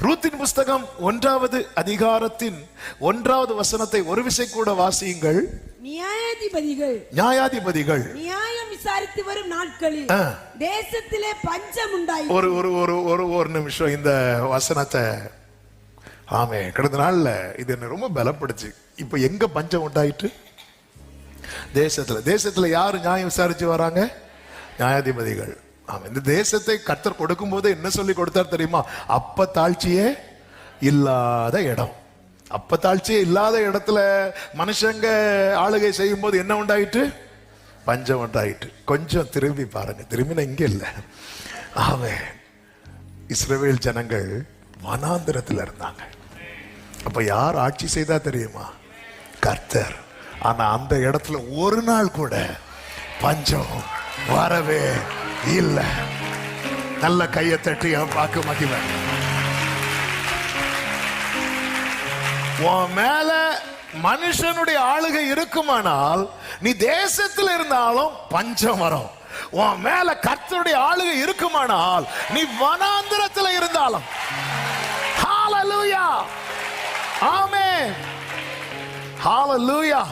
ரூத்தின் புஸ்தகம் ஒன்றாவது அதிகாரத்தின் ஒன்றாவது வசனத்தை ஒரு விசை கூட வாசியுங்கள். நியாயாதிபதிகள். நியாயாதிபதிகள். நியாயம் விசாரித்து வரும் நாட்களில். தேசத்திலே பஞ்சம் உண்டாயி ஒரு ஒரு ஒரு ஒரு ஒரு நிமிஷம் இந்த வசனத்தை. ஆமே கடந்த நாள்ல இது என்ன ரொம்ப பலப்படுச்சு. இப்ப எங்க பஞ்சம் உண்டாயிட்டு தேசத்துல. தேசத்துல யாரு நியாயம் விசாரிச்சு வராங்க? நியாயாதிபதிகள். அவன் இந்த தேசத்தை கர்த்தர் கொடுக்கும் போது என்ன சொல்லி கொடுத்தார் தெரியுமா? அப்ப தாழ்ச்சியே இல்லாத இடம். அப்ப தாழ்ச்சியே இல்லாத இடத்துல மனுஷங்க ஆளுகை செய்யும் போது என்ன உண்டாயிட்டு பஞ்சம் உண்டாயிட்டு கொஞ்சம் திரும்பி பாருங்க. திரும்பின இங்க இல்லை. அவன் இஸ்ரவேல் ஜனங்கள் வனாந்திரத்தில் இருந்தாங்க. அப்ப யார் ஆட்சி செய்தா தெரியுமா? கர்த்தர். ஆனா அந்த இடத்துல ஒரு நாள் கூட பஞ்சம் வரவே இல்லை. நல்ல கையை தட்டி அவன் பார்க்க மகிவன் உன் மேல மனுஷனுடைய ஆளுகை இருக்குமானால் நீ தேசத்தில் இருந்தாலும் பஞ்சம் வரும். உன் மேல கர்த்தருடைய ஆளுகை இருக்குமானால் நீ வனாந்திரத்தில் இருந்தாலும். ஆமே ஹால லூயா